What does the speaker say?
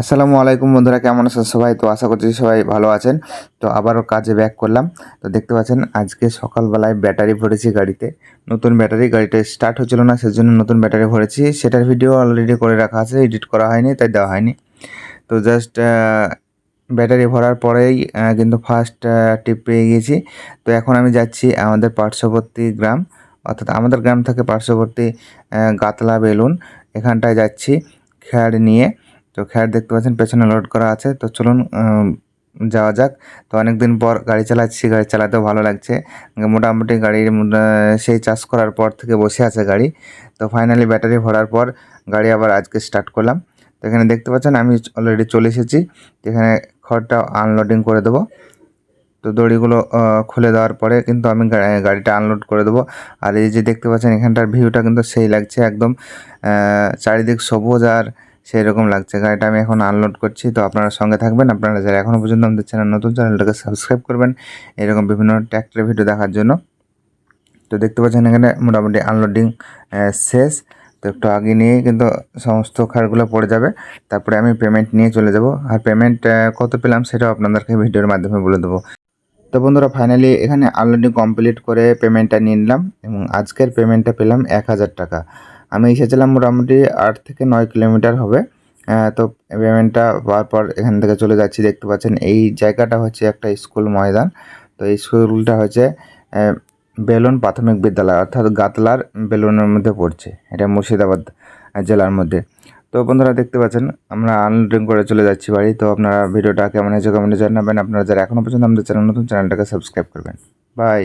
আসসালামু আলাইকুম বন্ধুরা, কেমন আছেন সবাই? তো আশা করছি সবাই ভালো আছেন। তো আবারও কাজে ব্যাক করলাম। তো দেখতে পাচ্ছেন, আজকে সকালবেলায় ব্যাটারি ভরেছি গাড়িতে। নতুন ব্যাটারি গাড়িটা স্টার্ট হচ্ছিল না, সেজন্য নতুন ব্যাটারি ভরেছি। সেটার ভিডিও অলরেডি করে রাখা আছে এডিট করা হয়নি, তাই দেওয়া হয়নি। তো জাস্ট ব্যাটারি ভরার পরেই কিন্তু ফার্স্ট টিপ পেয়ে গিয়েছি। তো এখন আমি যাচ্ছি আমাদের পার্শ্ববর্তী গ্রাম। অর্থাৎ আমাদের গ্রাম থেকে পার্শ্ববর্তী গাতলা বেলুন। এখানটায় যাচ্ছি, খ্যাড় নিয়ে। তো খ্যাড় দেখতে পাচ্ছেন, পেছনে লোড করা আছে। তো চলুন যাওয়া যাক। তো অনেক দিন পর গাড়ি চালাচ্ছি গাড়ি চালাতেও ভালো লাগছে। মোটামুটি গাড়ির সেই চাষ করার পর থেকে বসে আছে গাড়ি। তো ফাইনালি ব্যাটারি ভরার পর গাড়ি আবার আজকে স্টার্ট করলাম। তো এখানে দেখতে পাচ্ছেন, আমি অলরেডি চলে এসেছি। এখানে খড়টা আনলোডিং করে দেবো। তো দড়িগুলো খুলে দেওয়ার পরে কিন্তু আমি গাড়িটা আনলোড করে দেবো। আর এই যে দেখতে পাচ্ছেন, এখানটার ভিউটা কিন্তু সেই লাগছে একদম চারিদিক সবুজ আর সেই রকম লাগছে। গাড়িটা আমি এখন আনলোড করছি। তো আপনারা সঙ্গে থাকবেন। আপনারা যারা এখনও পর্যন্ত আমাদের চ্যানেল নতুন চ্যানেলটাকে সাবস্ক্রাইব করবেন। এরকম বিভিন্ন ট্র্যাক্টরের ভিডিও দেখার জন্য। তো দেখতে পাচ্ছেন এখানে মোটামুটি আনলোডিং শেষ। তো একটু আগে নিয়ে কিন্তু সমস্ত খারগুলো পড়ে যাবে। তারপরে আমি পেমেন্ট নিয়ে চলে যাব। আর পেমেন্ট কত পেলাম সেটাও আপনাদেরকে ভিডিওর মাধ্যমে বলে দেবো। তো বন্ধুরা ফাইনালি এখানে আনলোডিং কমপ্লিট করে পেমেন্টটা নিয়ে নিলাম এবং আজকের পেমেন্টটা পেলাম এক হাজার টাকা। আমি এসেছিলাম মোটামুটি আট থেকে নয় কিলোমিটার হবে। তো পেমেন্টটা পাওয়ার পর এখান থেকে চলে যাচ্ছি, দেখতে পাচ্ছেন এই জায়গাটা হচ্ছে একটা স্কুল ময়দান। তো এই স্কুলটা হচ্ছে বেলুন প্রাথমিক বিদ্যালয়, অর্থাৎ গাতলার বেলুনের মধ্যে পড়ছে। এটা মুর্শিদাবাদ জেলার মধ্যে। তো বন্ধুরা দেখতে পাচ্ছেন, আমরা আনলোডিং করে চলে যাচ্ছি বাড়ি। তো আপনারা ভিডিওটা কেমন হয়েছে কমেন্টে জানাবেন। আপনারা যারা এখনও পর্যন্ত আমাদের চ্যানেল নতুন চ্যানেলটাকে সাবস্ক্রাইব করবেন। বাই